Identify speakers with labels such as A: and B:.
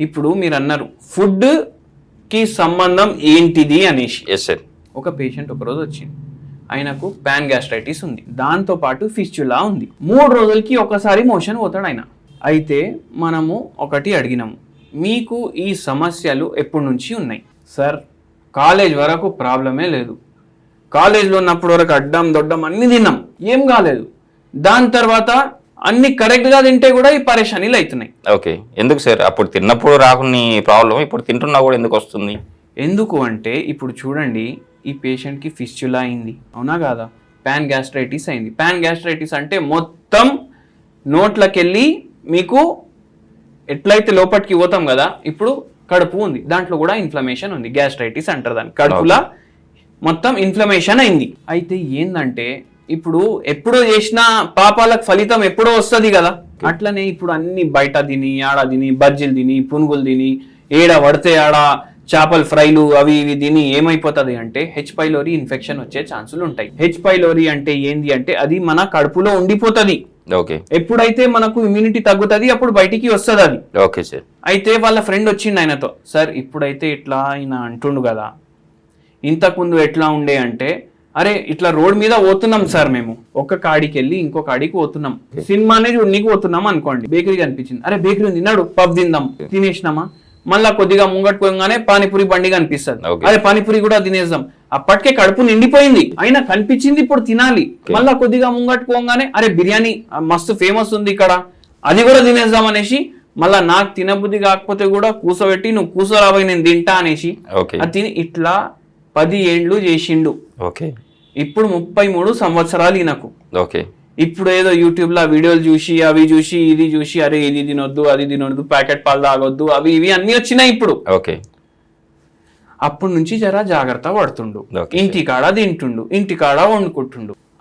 A: ఇప్పుడు మీరు అన్నారు ఫుడ్కి సంబంధం ఏంటిది అనేసి
B: ఎస్ సార్
A: ఒక పేషెంట్ ఒకరోజు వచ్చింది. ఆయనకు పాన్ గ్యాస్ట్రైటిస్ ఉంది. దాంతో పాటు ఫిస్చులా ఉంది. మూడు రోజులకి ఒకసారి మోషన్ పోతాడు ఆయన. అయితే మనము ఒకటి అడిగినాము మీకు ఈ సమస్యలు ఎప్పటి నుంచి ఉన్నాయి? సార్ కాలేజ్ వరకు ప్రాబ్లమే లేదు. కాలేజ్లో ఉన్నప్పటి వరకు అడ్డం దొడ్డం అన్ని తిన్నాం. ఏం కాలేదు. దాని తర్వాత అన్ని కరెక్ట్గా తింటే కూడా ఈ పరేషానీలు అవుతున్నాయి
B: ఓకే. ఎందుకు సార్? అప్పుడు తిన్నప్పుడు రాకుని ప్రాబ్లం ఇప్పుడు తింటున్నా కూడా ఎందుకు వస్తుంది?
A: ఎందుకు అంటే ఇప్పుడు చూడండి ఈ పేషెంట్కి ఫిస్చులా అయింది. అవునా కాదా? పాన్ గ్యాస్ట్రైటిస్ అయింది. పాన్ గ్యాస్ట్రైటిస్ అంటే మొత్తం నోట్లకెళ్ళి మీకు ఎట్లయితే లోపలికి పోతాం కదా ఇప్పుడు కడుపు ఉంది. దాంట్లో కూడా ఇన్ఫ్లమేషన్ ఉంది. గ్యాస్ట్రైటిస్ అంటారు దాన్ని. కడుపులా మొత్తం ఇన్ఫ్లమేషన్ అయింది. అయితే ఏందంటే ఇప్పుడు ఎప్పుడో చేసిన పాపాలకు ఫలితం ఎప్పుడో వస్తుంది కదా. అట్లనే ఇప్పుడు అన్ని బయట తిని ఆడ తిని బజ్జీలు తిని పునుగులు తిని ఏడ పడితే ఆడ చేపల ఫ్రైలు అవి ఇవి తిని ఏమైపోతుంది అంటే హెచ్ పైలోరి ఇన్ఫెక్షన్ వచ్చే ఛాన్సులు ఉంటాయి. హెచ్ పైలోరి అంటే ఏంది అంటే అది మన కడుపులో ఉండిపోతుంది.
B: ఓకే.
A: ఎప్పుడైతే మనకు ఇమ్యూనిటీ తగ్గుతుంది అప్పుడు బయటికి వస్తుంది అది.
B: Okay sir.
A: అయితే వాళ్ళ ఫ్రెండ్ వచ్చిండు ఆయనతో సార్ ఇప్పుడైతే ఇట్లా ఆయన అంటుండు కదా. ఇంతకుముందు ఎట్లా ఉండే అంటే అరే ఇట్లా రోడ్ మీద పోతున్నాం సార్ మేము. ఒక కాడికి వెళ్ళి ఇంకో కాడికి పోతున్నాం. సినిమానే చూడనీకి పోతున్నాం అనుకోండి. బేకరీ కనిపించింది. అరే బేకరీ ఉంది నడు పబ్ తిందాం. తినేసినామా? మళ్ళా కొద్దిగా ముంగట్టుకోగానే పానీపూరి బండి కనిపిస్తుంది. అరే పానీపూరి కూడా తినేద్దాం. అప్పటికే కడుపు నిండిపోయింది. అయినా కనిపించింది ఇప్పుడు తినాలి. మళ్ళా కొద్దిగా ముంగట్టుకోగానే అరే బిర్యానీ మస్తు ఫేమస్ ఉంది ఇక్కడ. అది కూడా తినేద్దాం అనేసి మళ్ళా నాకు తినబుద్ధి కాకపోతే కూడా కూసబెట్టి నువ్వు కూసోరాబోయి నేను తింటా అనేసి. అది తిని ఇట్లా పది ఏండ్లు చేసిండు.
B: ఓకే.
A: ఇప్పుడు ముప్పై మూడు సంవత్సరాలు ఈయనకు.
B: ఓకే.
A: ఇప్పుడు ఏదో యూట్యూబ్లో వీడియోలు చూసి అవి చూసి ఇది చూసి అరే ఇది తినొద్దు అది తినొద్దు ప్యాకెట్ పాలు తాగొద్దు అవి ఇవి అన్ని వచ్చినాయి ఇప్పుడు.
B: ఓకే.
A: అప్పటి నుంచి జరా జాగ్రత్త పడుతుండు.
B: Okay,
A: ఇంటి కాడ తింటుండు ఇంటి కాడ వండుకుంటుండు.